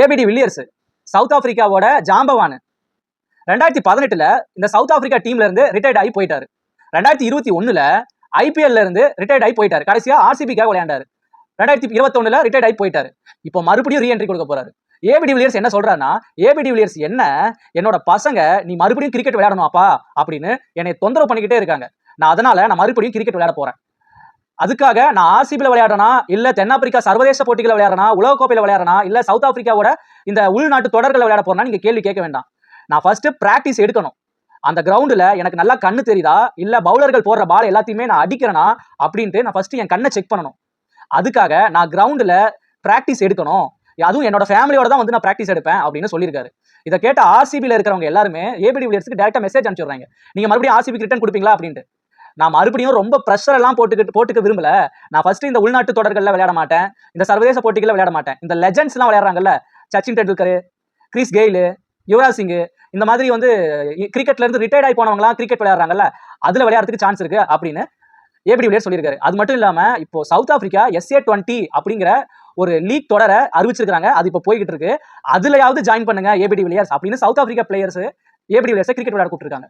APD Villiers south ஆப்பிரிக்காவோட ஜாம்பவான். ரெண்டாயிரத்தி பதினெட்டுல இந்த சவுத் ஆப்பிரிக்கா டீம்ல இருந்து ரிட்டையர்ட் ஆகி போயிட்டாரு. ரெண்டாயிரத்தி இருபத்தி ஒண்ணுல ஐபிஎல்ல இருந்து ரிட்டையர்ட் ஆகி போயிட்டாரு. கடைசியா ஆர்சிபிக்காக விளையாண்டாரு. ரெண்டாயிரத்தி இருபத்தொன்னுல ரிட்டையர்ட் ஆகி போயிட்டாரு. இப்போ மறுபடியும் ரீஎன்ட்ரி கொடுக்க போறாரு. ஏபிடி வில்லியர்ஸ் என்ன சொல்றாருன்னா ஏபிடி வில்லியர்ஸ் என்ன என்னோட பசங்க நீ மறுபடியும் கிரிக்கெட் விளையாடணும் அப்பா அப்படின்னு என்னை தொந்தரவு பண்ணிக்கிட்டே இருக்காங்க. நான் அதனால நான் மறுபடியும் கிரிக்கெட் விளையாட போறேன். அதுக்காக நான் ஆர்சிபியில் விளையாடுறனா? இல்லை தென்னாப்பிரிக்கா சர்வதேச போட்டிகளை விளையாடுறனா? உலகக்கோப்பையில் விளையாடுறனா? இல்லை சவுத் ஆப்பிரிக்காவோட இந்த உள்நாட்டு தொடர்களை விளையாட போறேன்னா நீங்கள் கேள்வி கேட்க வேண்டாம். நான் ஃபர்ஸ்ட் ப்ராக்டிஸ் எடுக்கணும். அந்த கிரவுண்டில் எனக்கு நல்லா கண்ணு தெரியுதா? இல்லை பவுலர்கள் போடுற பால் எல்லாத்தையுமே நான் அடிக்கிறேனா? அப்படின்ட்டு நான் ஃபர்ஸ்ட் என் கண்ணை செக் பண்ணணும். அதுக்காக நான் கிரவுண்டில் ப்ராக்டிஸ் எடுக்கணும். அதுவும் என்னோட ஃபேமிலியோட தான் வந்து நான் ப்ராக்டிஸ் எடுப்பேன் அப்படின்னு சொல்லியிருக்காரு. இதை கேட்ட ஆர்சிபியில் இருக்கிறவங்க எல்லாருமே ஏபிடி பிளேயர்ஸ்க்கு டேரக்டா மெசேஜ் அனுப்பிச்சுடுறாங்க நீங்கள் மறுபடியும் ஆர்சிபிக்கு ரிட்டர்ன் கொடுப்பீங்களா? அப்படின்ட்டு. நான் மறுபடியும் ரொம்ப ப்ரெஷர் எல்லாம் போட்டுக்கிட்டு போட்டுக்க விரும்பல. நான் ஃபர்ஸ்ட் இந்த உள்நாட்டு தொடர்களில் விளையாட மாட்டேன். இந்த சர்வதேச போட்டிகளில் விளையாட மாட்டேன். இந்த லெஜண்ட்ஸ் எல்லாம் விளையாடுறாங்கல்ல சச்சின் டெண்டுல்கர் கிறிஸ் கெயிலு யுவராஜ் சிங் இந்த மாதிரி வந்து கிரிக்கெட்ல இருந்து ரிட்டையர்ட் ஆகி போனவங்களாம் கிரிக்கெட் விளையாடுறாங்கல்ல அதுல விளையாடுறதுக்கு சான்ஸ் இருக்கு அப்படின்னு ஏபிடி வில்லியர்ஸ் சொல்லியிருக்காரு. அது மட்டும் இல்லாம இப்போ சவுத் ஆப்பிரிக்கா எஸ்ஏ டுவெண்ட்டி அப்படிங்கிற ஒரு லீக் தொடரை அறிவிச்சிருக்காங்க அது இப்போ போய்கிட்டு இருக்கு. அதுலயாவது ஜாயின் பண்ணுங்க ஏபிடி வில்லியர்ஸ் அப்படின்னு South Africa players ABD Villiers cricket விளையாட கூப்பிட்டுருக்காங்க.